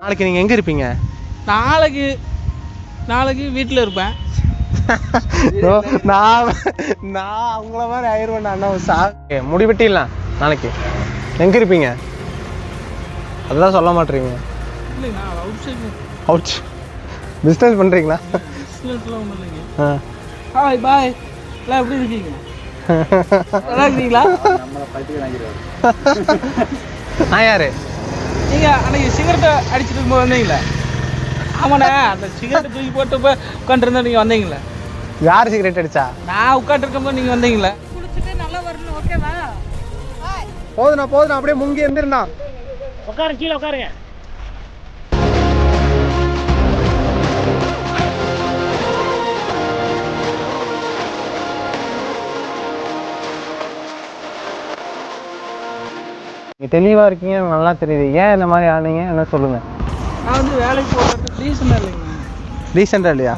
நாளைக்கு நீங்கள் எங்கே இருப்பீங்க? நாளைக்கு நாளைக்கு வீட்டில் இருப்பேன். ஓ, நான் நான் அவங்கள மாதிரி ஆயிடுவேன் அண்ணா சா முடிவெட்டிடலாம் நாளைக்கு. எங்கே இருப்பீங்க? அதெல்லாம் சொல்ல மாட்டீங்க. நான் அவுட் பிஸ்னஸ் பண்ணுறீங்களா பிஸ்னஸ்லாம் ஒன்றும் இல்லைங்க. ஆ. ஹாய் பாய் எல்லாம் எப்படி இருக்கீங்க? நல்லா இருக்கீங்களா? நான் யாரு? நீங்கள் அன்னைக்கு சிகரெட்டை அடிச்சிட்டு இருக்கும்போது வந்தீங்களா? ஆமாண்ணே அந்த சிகரெட்டை தூக்கி போட்டு இப்போ உட்காந்துருந்தா நீங்கள் வந்தீங்களா? யார் சிகரெட் அடிச்சா? நான் உட்காந்துருக்கும்போது நீங்கள் வந்தீங்களா? குளிச்சுட்டு நல்லா வரணும் ஓகேவா போதுண்ணா போதுண்ணா அப்படியே முங்கி எந்திருண்ணா. உட்காரு கீழே உட்காருங்க. நீங்கள் தெளிவாக இருக்கீங்க நல்லா தெரியுது. ஏன் இந்த மாதிரி ஆனீங்க? என்ன சொல்லுங்கள் நான் வந்து வேலைக்கு போகிறது ரீசன் இல்லைங்க. டீசெண்டாக இல்லையா?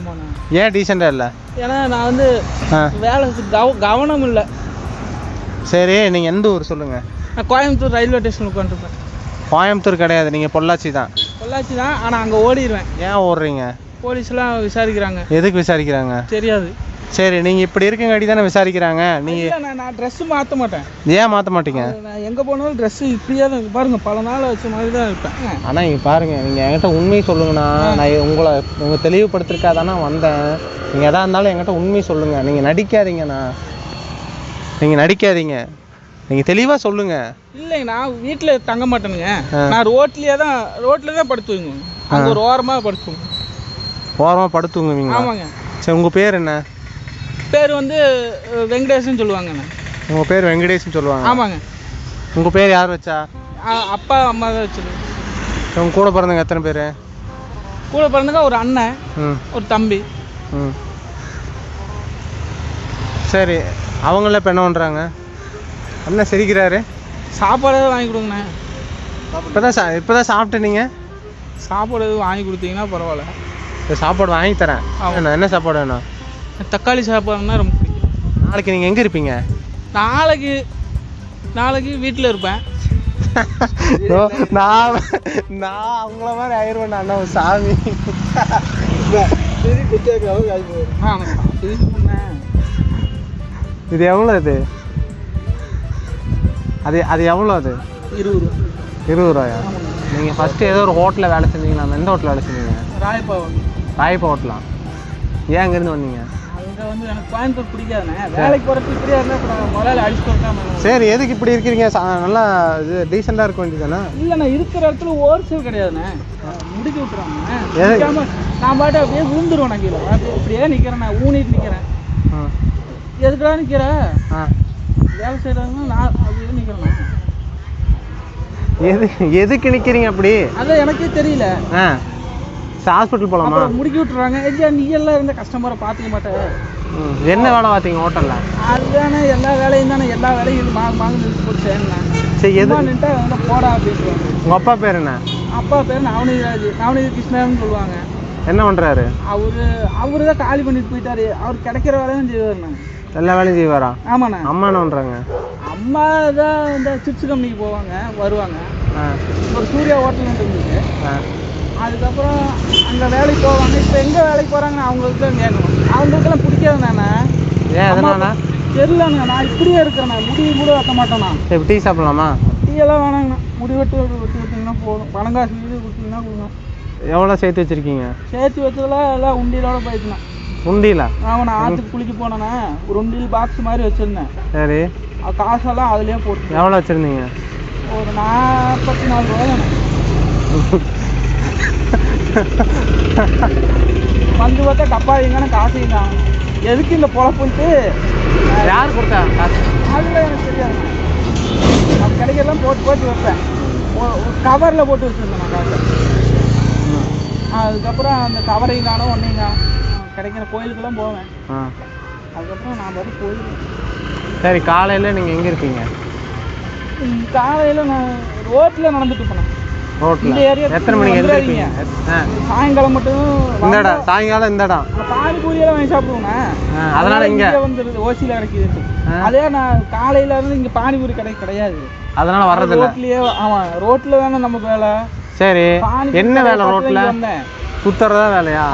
ஏன் டீசெண்டாக இல்லை? ஏன்னா நான் வந்து வேலை கவ கவனம் இல்லை. சரி நீங்கள் எந்த ஊர் சொல்லுங்கள் நான் கோயம்புத்தூர் ரயில்வே ஸ்டேஷன் உட்காந்துருப்பேன் கோயம்புத்தூர் கிடையாது நீங்கள் பொள்ளாச்சி தான். பொள்ளாச்சி தான் ஆனால் அங்கே ஓடிடுவேன் ஏன் ஓடுறீங்க? போலீஸ்லாம் விசாரிக்கிறாங்க. எதுக்கு விசாரிக்கிறாங்க? தெரியாது. சரி நீங்கள் இப்படி இருக்கங்காட்டி தானே விசாரிக்கிறாங்க. நீங்கள் நான் நான் ட்ரெஸ்ஸு மாற்ற மாட்டேன். ஏன் மாற்ற மாட்டீங்க? நான் எங்கே போனாலும் ட்ரெஸ்ஸு இப்படியே தான் இருக்கு. பாருங்க பல நாள் வச்ச மாதிரி தான் இருப்பேன். ஆனால் இங்கே பாருங்க நீங்கள் என்கிட்ட உண்மையை சொல்லுங்கண்ணா. நான் உங்களை உங்கள் தெளிவுபடுத்திருக்கா தானே வந்தேன். நீங்கள் எதா இருந்தாலும் என்கிட்ட உண்மையை சொல்லுங்கள் நீங்கள் நடிக்காதீங்கண்ணா. நீங்கள் நடிக்காதீங்க. நீங்கள் தெளிவாக சொல்லுங்கள் இல்லைங்க நான் வீட்டில் தங்க மாட்டேனுங்க. நான் ரோட்லேயே தான் ரோட்டில் தான் படுத்துவங்க. அங்கே ஒரு ஓரமாக படுத்துவோங்க. ஓரமாக படுத்துங்குவீங்க ஆமாங்க. சரி உங்கள் பேர் என்ன? பேர் வந்து அஹ், வெங்கடேசன் சொல்லுவாங்கண்ணே. உங்கள் பேர் வெங்கடேஷ்னு சொல்லுவாங்க. ஆமாங்க. உங்கள் பேர் யார் வச்சா? அப்பா அம்மா தான் வச்சுருக்கேன் உங்கள் கூட பிறந்தவங்க எத்தனை பேர்? கூட பிறந்தங்க ஒரு அண்ணன் ம். ஒரு தம்பி. ம். சரி அவங்கள இப்போ என்ன பண்ணுறாங்க அண்ணன் சிரிக்கிறாரு. சாப்பாடு எதுவும் வாங்கி கொடுங்கண்ணே. இப்போ தான் சா இப்போ தான் சாப்பிட்டு நீங்கள் சாப்பாடு எதுவும் வாங்கி கொடுத்தீங்கன்னா பரவாயில்ல. சாப்பாடு வாங்கி தரேன். என்ன சாப்பாடு வேணும்? தக்காளி சாப்பாடுனா ரொம்ப பிடிக்கும். நாளைக்கு நீங்கள் எங்கே இருப்பீங்க? நாளைக்கு நாளைக்கு வீட்டில் இருப்பேன். நான் நான் அவங்கள மாதிரி ஆயிடுவேன் அண்ணா சாமி. இது எவ்வளோ இது? அது அது எவ்வளோ அது? இருபது ரூபா. இருபது ரூபாயா? நீங்கள் ஃபஸ்ட்டு ஏதோ ஒரு ஹோட்டலில் வேலை செஞ்சீங்களா? எந்த ஹோட்டலில் வேலை செஞ்சீங்க? ராயப்பாவன் ராயப்பா ஹோட்டலா ஏன் அங்கேருந்து வந்தீங்க? வந்து எனக்கு கோயம்புத்தூர் பிடிக்காதுண்ணே. வேலைக்கு போகிறதுக்கு இப்படியா இருந்தால் முதலாளி அடிச்சுட்டு வந்தாம சரி எதுக்கு இப்படி இருக்கிறீங்க நல்லா இது டீசெண்டாக இருக்க வேண்டியதானே இல்லைண்ணா இருக்கிற இடத்துல ஹோல்சேல் கிடையாதுண்ணே. முடிக்க விட்டுறாங்கண்ணே நான் பாட்டு அப்படியே விழுந்துருவேன் நான் கீழே. அப்படியே நான் ஊனிட்டு நிற்கிறேன் ஆ. எதுக்குடா நிற்கிற ஆ. வேலை செய்கிறாங்கன்னா நான் அப்படியே நிற்கிறேன் எது எதுக்கு நிற்கிறீங்க அப்படி? அதான் எனக்கே தெரியல. ஆ. ஹாஸ்பிட்டல் போகலாமா முடிக்க விட்டுறாங்க. எஜ்ஜா நீ எல்லாம் இருந்த கஸ்டமரை பார்த்துக்க மாட்டேன். என்ன வேலை பார்த்தீங்க ஹோட்டலில்? அதுதானே எல்லா வேலையும் தானே எல்லா வேலையும் இது மாங்க மாங்க நிறுத்தி போட்டு சரி எது? நின்ட்டா வந்து போடா அப்படின்ட்டுருவாங்க உங்கள் அப்பா பேர் என்ன? அப்பா பேர் நவநீராஜ் நவநீத கிருஷ்ணன் சொல்லுவாங்க. என்ன பண்ணுறாரு அவரு அவரு தான் காலி பண்ணிட்டு போயிட்டாரு. அவர் கிடைக்கிற வேலையும் செய்வாருண்ணா எல்லா வேலையும் செய்வாரா? ஆமாண்ணா. அம்மா என்ன பண்ணுறாங்க அம்மா தான் இந்த சிப்ஸ் கம்பெனிக்கு போவாங்க வருவாங்க. ஒரு சூர்யா ஹோட்டல் இருந்துச்சு அதுக்கப்புறம் அங்கே வேலைக்கு போவாங்க. இப்போ எங்கே வேலைக்கு போகிறாங்கன்னு அவங்களுக்கு தான் கேட்கணும் அவங்களுக்கெல்லாம் பிடிக்காது நானே. ஏன் எதனால? தெரியலண்ணா நான் இப்படியே இருக்கிறேண்ணா முடி கூட வெட்ட மாட்டேண்ணா சரி டீ சாப்பிடலாமா? டீ எல்லாம் வேணாங்கண்ணா. முடி வெட்டு வெட்டு வெட்டி விட்டிங்கன்னா போதும். பணம் காசு வீடு கொடுத்தீங்கன்னா கொடுங்க எவ்வளோ சேர்த்து வச்சுருக்கீங்க? சேர்த்து வச்சதெல்லாம் எல்லாம் உண்டியலோட போயிட்டுண்ணா. உண்டியில நான் ஆற்றுக்கு குளிக்க போனேண்ணே. ஒரு உண்டியல் பாக்ஸ் மாதிரி வச்சுருந்தேன். சரி. காசெல்லாம் அதுலேயே போட்டு எவ்வளோ வச்சுருந்தீங்க? ஒரு நாற்பத்தி நாலு ரூபா தானே வந்து பார்த்தா டப்பா எங்கன்னா காசு இல்லை எதுக்கு இந்த பொழப்புன்ட்டு? யார் கொடுத்தா காசு? அதில் எனக்கு தெரியாது. அது கடைக்கெல்லாம் போட்டு போட்டு வைப்பேன். கவரில் போட்டு வச்சுருந்தேன் நான் காசை. அதுக்கப்புறம் அந்த கவரையும் காணும் ஒன்றையும் காணும். கிடைக்கிற கோயிலுக்கெல்லாம் போவேன். அதுக்கப்புறம் நான் பாட்டு போயிடுவேன் சரி காலையில் நீங்கள் எங்கே இருப்பீங்க காலையில் நான் ரோட்டில் நடந்துட்டு போனேன். ஏரியாவுக்கு எத்தனை மணிக்கு. எழுந்திருப்பீங்க? சாயங்காலம் மட்டும் இந்த இடம் சாயங்காலம் இந்த இடம் வாங்கி சாப்பிடுவோங்க. அதனால இங்க வந்துருது ஓசியில் கிடைக்குது. அதே நான் காலையில இருந்து இங்க பானிபூரி கடை கிடையாது. அதனால வர்றதில்ல. ரோட்லயே ஆமா ரோட்ல தானே வேலை. சரி என்ன வேலை ரோட்ல. சுத்துறதா வேலையா.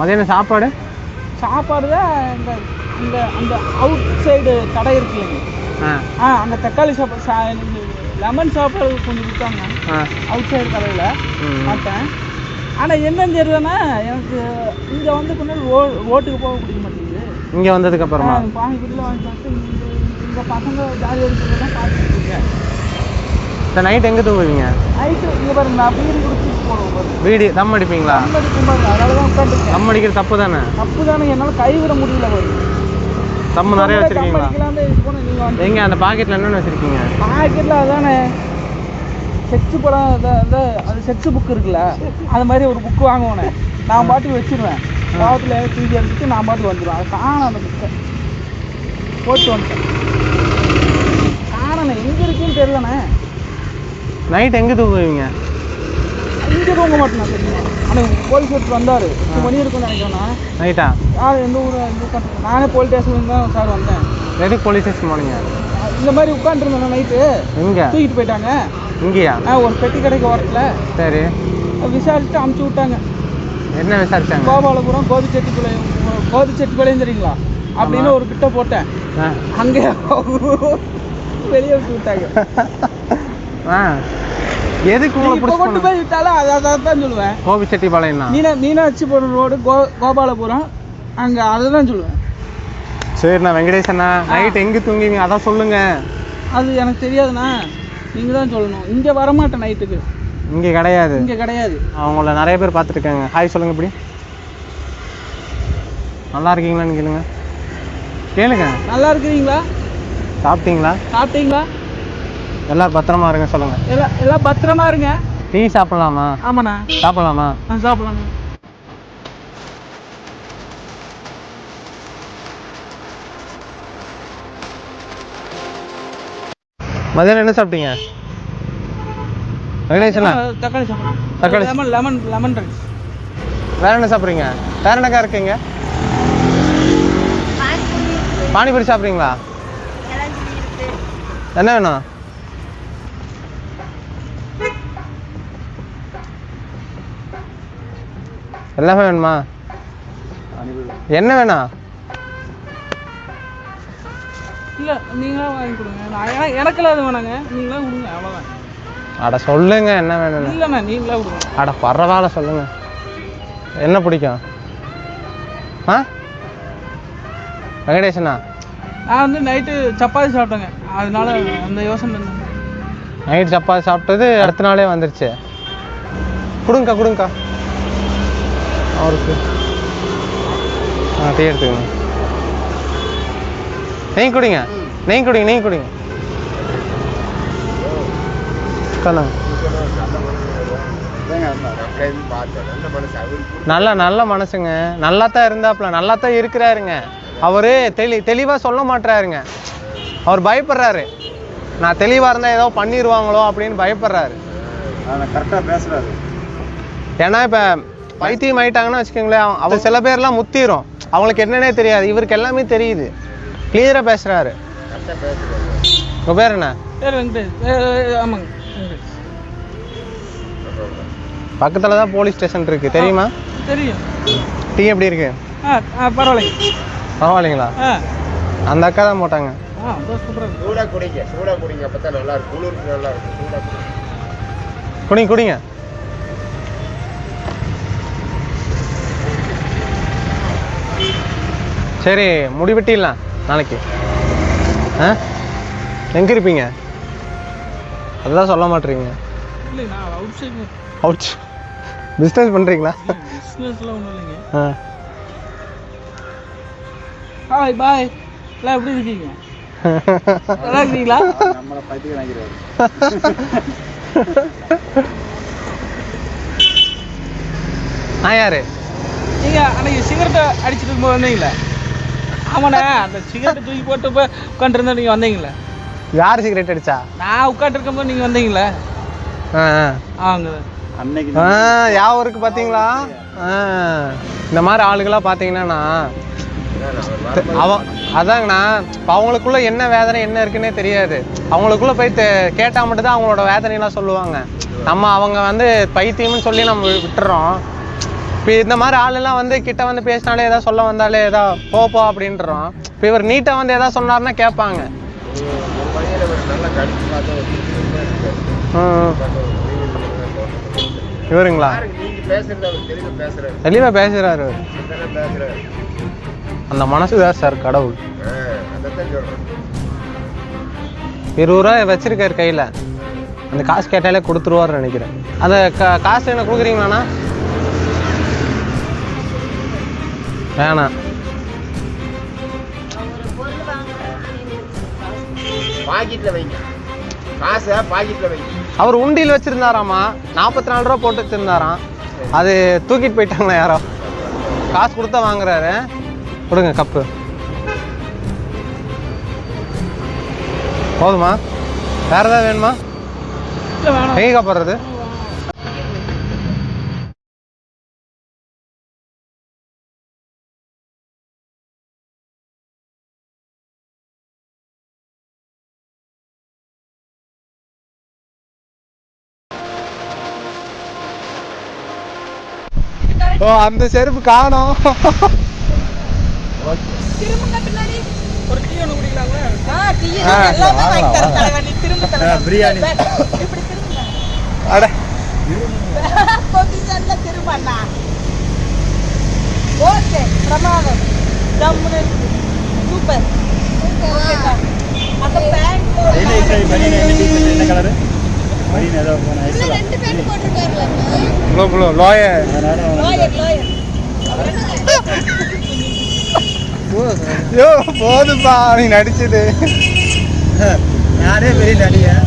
மதியானம் சாப்பாடு? சாப்பாடு தான் இந்த இந்த அந்த அவுட் சைடு கடை இருக்கு இல்லைங்க ஆ. அந்த தக்காளி சாப்பாடு லெமன் சாப்பாடு கொஞ்சம் ஆ. அவுட் சைடு கடையில். பார்த்தேன். ஆனால் என்னன்னு தெரியலன்னா எனக்கு இங்கே வந்து கொஞ்சம் ரோ ரோட்டுக்கு போக பிடிக்க மாட்டேங்குது. இங்க வந்ததுக்கு அப்புறமா? பானிபூரியில் வாங்கி பார்த்து இந்த பசங்க ஜாலியாக இருக்கிறத தான் பார்த்துட்டு இருக்கேன். இந்த நைட் எங்க தூங்குவீங்க? நைட்டு இங்கே பாருங்க நான் பீடி குடிச்சிட்டு போடுவோம் வீடு தம் அடிப்பீங்களா? கண் அடிக்கும் பாருங்க அதனால தான் உட்காந்துருக்கேன். தம் அடிக்கிற தப்பு தானே? தப்பு தானே என்னால் கைவிட முடியல பாருங்க தம்மு நிறைய வச்சிருக்கீங்களா? எங்க அந்த பாக்கெட்ல என்னென்ன வச்சிருக்கீங்க? பாக்கெட்டில் அதானே செக்ஸ் படம் அது செக்ஸ் புக் இருக்குல்ல அது மாதிரி ஒரு புக் வாங்குவேனே. நான் பாட்டுக்கு வச்சிருவேன். பாவத்தில் தூக்கி எடுத்துட்டு நான் பாட்டுக்கு வந்துடுவேன் அது காணும் அந்த புக்கை போட்டு வந்துட்டேன். காணண்ணே எங்கே இருக்குன்னு தெரியலண்ணே. நைட் எங்க தூங்குவீங்க? இங்கே தூங்க மாட்டேன் ஆனால் போலீஸ் எடுத்து வந்தார் எட்டு மணி இருக்கும்னு நினைக்கிறேன் நைட்டா யார் எந்த ஊர் எந்த நானே போலீஸ் ஸ்டேஷனுக்கு தான் சார் வந்தேன் எதுக்கு போலீஸ் ஸ்டேஷன் போனீங்க? இந்த மாதிரி உட்காந்துருந்தேன் நைட்டு எங்க? தூக்கிட்டு போயிட்டாங்க இங்கேயா? ஆ, ஒரு பெட்டி கடைக்கு ஓரத்தில் சரி. விசாரிச்சுட்டு அமுச்சு விட்டாங்க என்ன விசாரிச்சாங்க? கோபாலபுரம் கோபிச்செட்டிப்பாளையம் கோபிச்செட்டிப்பாளையம் தெரியுங்களா? அப்படின்னு ஒரு கிட்ட போட்டேன். அங்கே வெளியே விட்டு விட்டாங்க. ஆ. எதுக்கு உங்களை புடிச்சு கொண்டு போய் விட்டாலும் அதை அதை தான் சொல்லுவேன். கோபி செட்டிப்பாளையம் தான். மீனா மீனாட்சிபுரம் ரோடு கோ கோபாலபுரம். அங்கே அதை தான் சொல்லுவேன். சரி நான் வெங்கடேசண்ணா நைட் எங்க தூங்குவீங்க? அதான் சொல்லுங்க. அது எனக்கு தெரியாதுண்ணா. நீங்கள் தான் சொல்லணும். இங்கே வரமாட்டேன் நைட்டுக்கு இங்க கிடையாது. இங்கே கிடையாது. அவங்கள நிறைய பேர் பார்த்துருக்காங்க ஹாய் சொல்லுங்க இப்படி. நல்லா இருக்கீங்களான்னு கேளுங்க. கேளுங்க. நல்லா இருக்கிறீங்களா? சாப்பிட்டீங்களா? சாப்பிட்டீங்களா? எல்லாரும் பத்திரமா இருங்க சொல்லுங்க. எல்லாம் எல்லாம் பத்திரமா இருங்க. டீ சாப்பிடலாமா? ஆமாண்ணா. சாப்பிடலாமா? ஆ சாப்பிடலாங்க மதியானம் என்ன சாப்பிட்டீங்க? வெங்கடேசண்ணா ஆ, தக்காளி சாப்பிடுங்க தக்காளி. லெமன் லெமன் லெமன் ரைஸ் வேற என்ன சாப்பிட்றீங்க? வேற என்னக்கா இருக்கீங்க? பானிபூரி சாப்பிட்றீங்களா? என்ன வேணும்? எல்லாமே வேணுமா? என்ன வேணும் இல்லை நீங்களா வாங்கி கொடுங்க. நான் என- எனக்கெல்லாம் அது வேணாங்க. நீங்களா கொடுங்க அவ்வளோதான் அட சொல்லுங்க என்ன வேணும்னு. இல்லைண்ணா நீங்களா கொடுங்க. அட பரவாயில்ல சொல்லுங்க. என்ன பிடிக்கும்? ஆ? வெங்கடேசனா நான் வந்து நைட்டு சப்பாத்தி சாப்பிட்டேங்க. அதனால அந்த யோசனை இருந்தது. நைட் சப்பாத்தி சாப்பிட்டது அடுத்த நாளே வந்துருச்சு. கொடுங்கக்கா கொடுங்கக்கா. அவருக்கு. ஆ டீ எடுத்துக்கணும் நெய் குடிங்க. நெய் குடிங்க நெய் குடிங்க. நல்ல நல்ல மனசுங்க. நல்லா தான் இருந்தாப்புல நல்லா தான் இருக்கிறாருங்க. அவரு தெளி தெளிவா சொல்ல மாட்றாருங்க. அவர் பயப்படுறாரு. நான் தெளிவா இருந்தா ஏதோ பண்ணிடுவாங்களோ அப்படின்னு பயப்படுறாரு. கரெக்டாக பேசுறாரு. ஏன்னா இப்ப பைத்தியம் ஆயிட்டாங்கன்னு வச்சுக்கோங்களேன் அவ- அவங்க சில பேர்லாம் முத்திரும். அவங்களுக்கு என்னன்னே தெரியாது. இவருக்கு எல்லாமே தெரியுது. கிளியரா பேசுறாரு. உங்க பேர் என்ன? ஆமாங்க. பக்கத்துல தான் போலீஸ் ஸ்டேஷன் இருக்கு. தெரியுமா? தெரியும். டீ எப்படி இருக்கு? பரவாயில்லைங்க. பரவாயில்லைங்களா? அந்த அக்கா தான் போட்டாங்க. குடிங்க. குடிங்க. அப்போ சரி முடி வெட்டிடலாம் நாளைக்கு. ஆ? எங்க இருப்பீங்க? அதெல்லாம் சொல்ல மாட்டீங்க. இல்லை நான் அவுட் பிஸ்னஸ் இல்லைங்க. ஆ. ஹாய் பாய் எல்லாம் எப்படி இருக்கீங்க? நல்லா இருக்கீங்களா? நான் யாரு? நீங்கள் அன்னைக்கு சிகரெட்டை அடிச்சிட்டு இருக்கும்போது வந்தீங்களே ஆமாண்ணே அந்த சிகரெட்டை தூக்கி போட்டு இப்போ உட்காந்துருந்தா நீங்கள் வந்தீங்களே? யார் சிகரெட் அடிச்சா? நான் உட்காந்துருக்கும்போது நீங்கள் வந்தீங்களே? ஆ ஆ. அவங்க அன்னைக்கு ஆ ஞாபகம் இருக்கு பாத்தீங்களா? ஆ. இந்த மாதிரி ஆளுகளாம் பார்த்தீங்கன்னா அவன் அதாங்கண்ணா இப்போ அவங்களுக்குள்ள என்ன வேதனை என்ன இருக்குன்னே தெரியாது. அவங்களுக்குள்ள போய் தே- கேட்டா மட்டும்தான் அவங்களோட வேதனையெல்லாம் சொல்லுவாங்க. நம்ம அவங்க வந்து பைத்தியம்னு சொல்லி நம்ம விட்டுறோம். இப்போ இந்த மாதிரி ஆளெல்லாம் வந்து கிட்ட வந்து பேசினாலே ஏதாவது சொல்ல வந்தாலே ஏதோ போ அப்படின்றோம். இப்போ இவர் நீட்டாக வந்து ஏதாவது சொன்னார்னா கேட்பாங்க. இவருங்களா? தெளிவா பேசுறாரு தெளிவாக பேசுகிறாரு பேசுறாரு அந்த மனசு தான் சார் கடவுள். இருபது ரூபா வச்சிருக்காரு கையில். அந்த காசு கேட்டாலே கொடுத்துருவாருன்னு நினைக்கிறேன். அந்த கா காசு என்ன கொடுக்குறீங்களாண்ணா? வேணாம். பாக்கெட்ல வைங்க. காசை பாக்கெட்ல வைங்க. அவர் உண்டியில் வச்சிருந்தாராமா? நாற்பத்தி நாலு ரூபா போட்டு வச்சிருந்தாராம். அது தூக்கிட்டு போயிட்டாங்களா யாரோ? காசு கொடுத்தா வாங்குறாரு. கொடுங்க கப்பு. போதுமா? வேற ஏதாவது வேணாம்? எங்கே காப்படுறது தலைவா நீ திரும்ப தலைவா பிரியாணி. இப்படி திரும்ப அட. திரும்பண்ணா. ஓகே பிரமாதம். ஜம்முன்னு. சூப்பர். அந்த பேண்ட் என்ன கலரு ஏதோ போட்டுருக்காருல. Blue blue lower lower lower ஐயோ போதுப்பா நீ நடிச்சது. யாரே பெரிய நடிகர்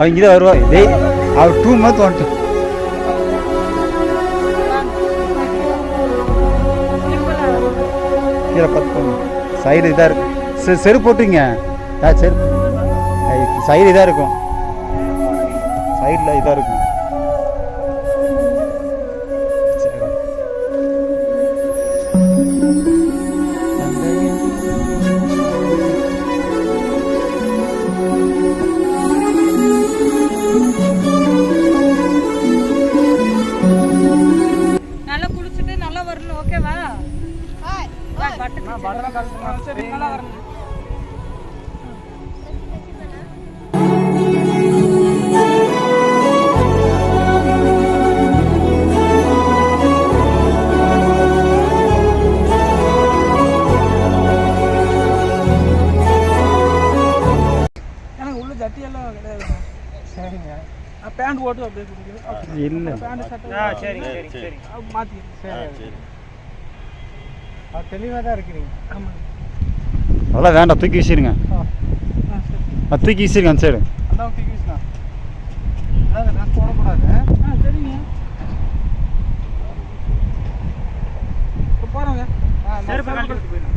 அவங்க இங்கே வருவா டேய் அவர் டூ மந்த் வந்துட்டு கீழே பார்த்து சைடு இதாக இருக்கும் செ செருப்பு போட்டுங்க ஆ செருப்பு. சைடு இதாக இருக்கும். சைடில் இதாக இருக்கும். சரி ஜட்டியெல்லாம் கிடையாது. சரிங்க. பேண்ட் போட்டு அப்படியே குடிக்கிறேன். இல்லை. பேண்ட் சட்டை சரிங்க சரிங்க சரி மாற்றிக்கிறேன் சரி. தெளிவாக தான் இருக்கிறீங்க. ஆமாம் அதெல்லாம் வேண்டாம் தூக்கி வீசிடுங்க. ஆ சரி. அது தூக்கி வீசிடுங்க அந்த சைடு. அதான் டிவிஸ் தான் அதாவது ட்ரெஸ் போடக்கூடாது. ஆ சரிங்க. இப்போ போகிறோங்க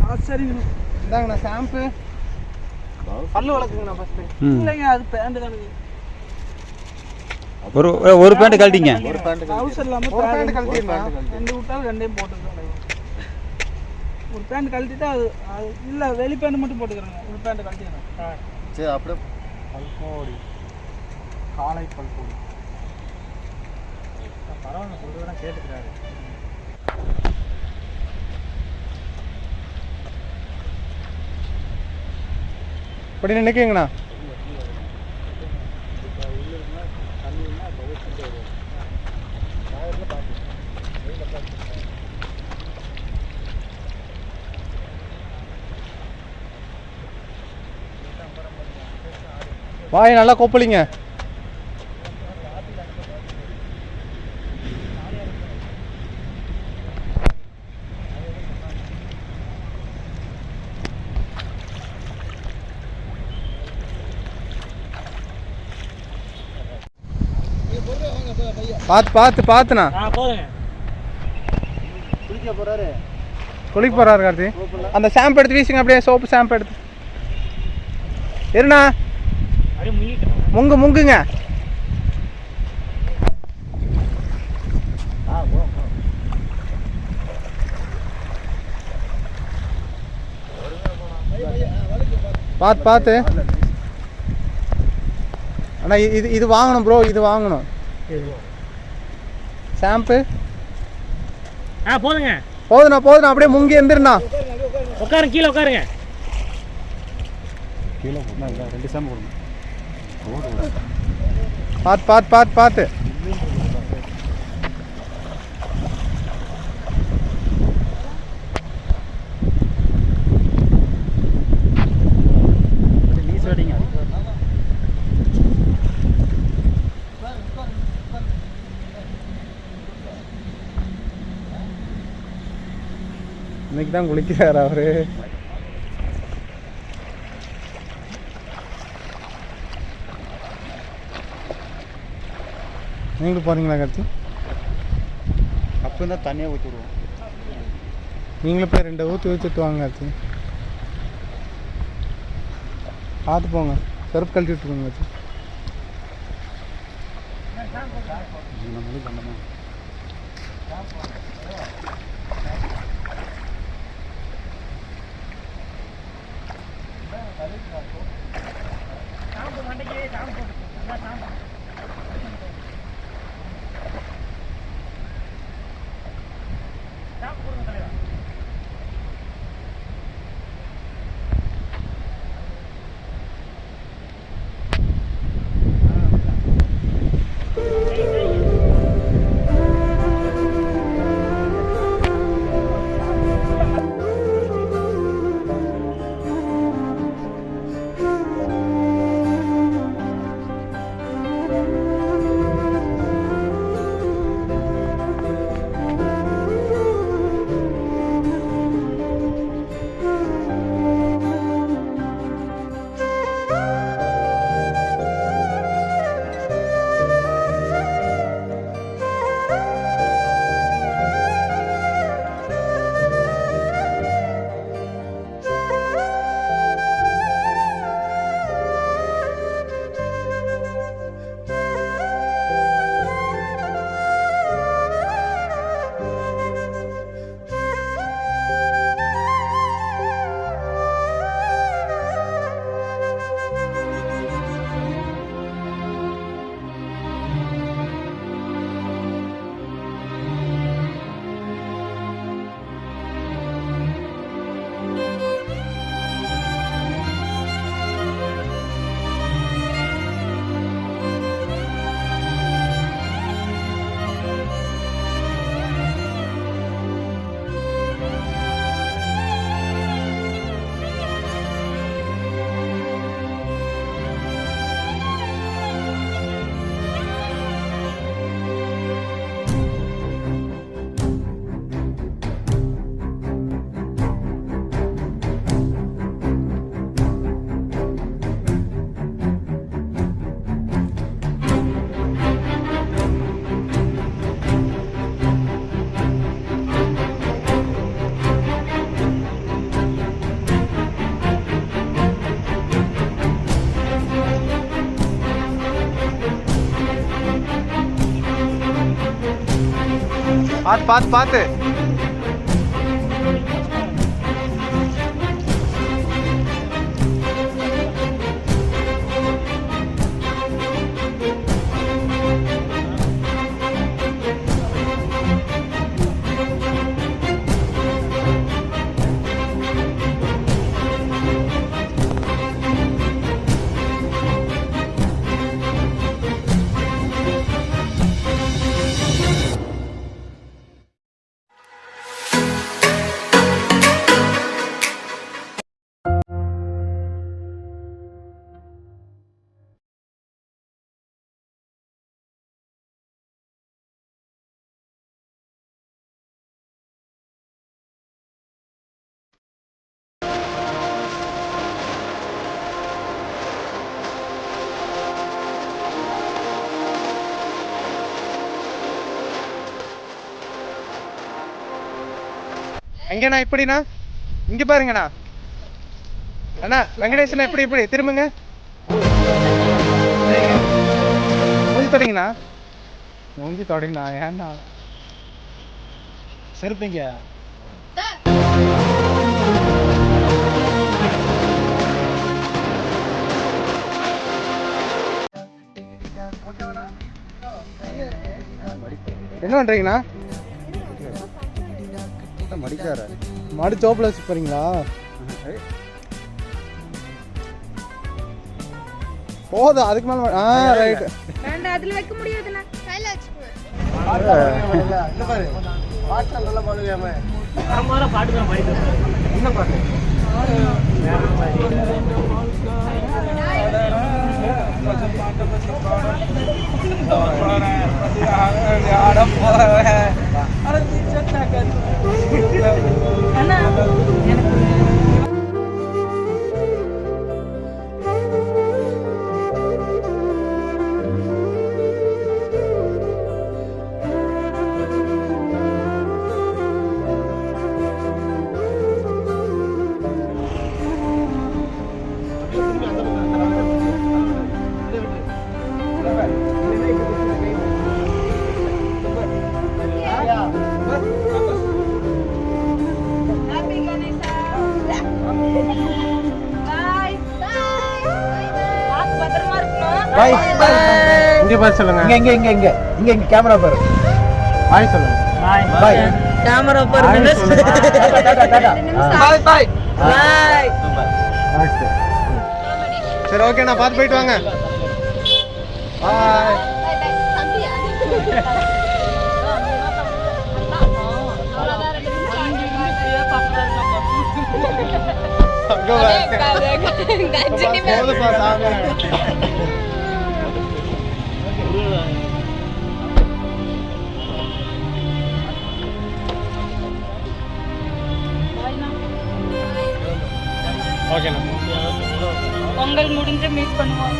ஆ சரிங்க. இந்தாங்கண்ணா ஷாம்பு பல்லு வளர்க்குங்கண்ணா ஃபஸ்ட்டு இல்லைங்க அது பேண்ட் தானுங்க ஒரு ஒரு பேண்ட் கழட்டிங்க. ஒரு பேண்ட் கழட்டிடலாம் ரெண்டு விட்டாலும் ரெண்டையும் போட்டுருக்காங்க ஒரு பேண்ட் கழட்டிட்டு அது அது இல்லை வெளி பேண்ட் மட்டும் போட்டுக்கிறேங்க. ஒரு பேண்ட் கழட்டிடுறேன். சரி அப்படியே பல்கோடி காலை பல்கோடி பரவாயில்ல சொல்றதெல்லாம் கேட்டுக்கிறாரு. இப்படி நினைக்கிங்கண்ணா வாய் நல்லா கொப்பளிங்க. பார்த்து பார்த்து பார்த்துண்ணா குளிக்க போறாரு. குளிக்க போறாரு கார்த்தி அந்த ஷாம்பு எடுத்து வீசுங்க அப்படியே சோப்பு ஷாம்பு எடுத்து. இருண்ணா. முங்கு முங்குங்க. பார்த்து பார்த்து அண்ணா இது இது வாங்கணும் ப்ரோ இது வாங்கணும். ஷாம்பு ஆ போதுங்க. போதுண்ணா போதுண்ணா அப்படியே முங்கி எந்திருண்ணா. உட்காருங்க கீழே உட்காருங்க. கீழே ரெண்டு சாமி கொடுங்க. பார்த்து பார்த்து பார்த்து பார்த்து நீஸ் அடிங்க இன்னைக்கு தான் குளிக்கிறார் அவரு. நீங்களும் போறீங்களா கார்த்தி? அப்போ இருந்தால் தண்ணியாக ஊற்றி விடுவோம். நீங்களும் போய் ரெண்டு ஊற்றி ஊற்றிட்டு வாங்க கார்த்தி. பார்த்து போங்க. செருப்பு கழட்டி விட்டுருங்க கார்த்தி. நம்மளும் பண்ணலாம் பார்த்து பார்த்து பார்த்து அங்கேண்ணா இப்படிண்ணா. இங்கே பாருங்கண்ணா. அண்ணா வெங்கடேசன் எப்படி இப்படி திரும்புங்க. மூஞ்சி தொடங்கண்ணா. மூஞ்சி தொடங்கண்ணா ஏண்ணா. செருப்பீங்க. என்ன பண்ணுறீங்கண்ணா மடிக்கார. மாடு சோப்பில் வச்சு போறீங்களா? போதும் அதுக்கு மேல ஆ ரைட் வேண்டாம் அதுல வைக்க முடியாதுண்ணா. கையில வரும்போது பாட்டு தான் பாடிட்டு அண்ணா எனக்கு ஹாப்பி இங்க பாரு இங்க இங்க இங்க. இங்க இங்க கேமரா பாரு. பாய் சொல்லுங்க. Bye camera tata tata bye bye bye சரி ஓகே நான் பார்த்து போயிட்டு வாங்க. பாய் அங்க வா. போதுப்பா சாமி ஓகேண்ணா பொங்கல் முடிஞ்சு மீட் பண்ணுவோம்.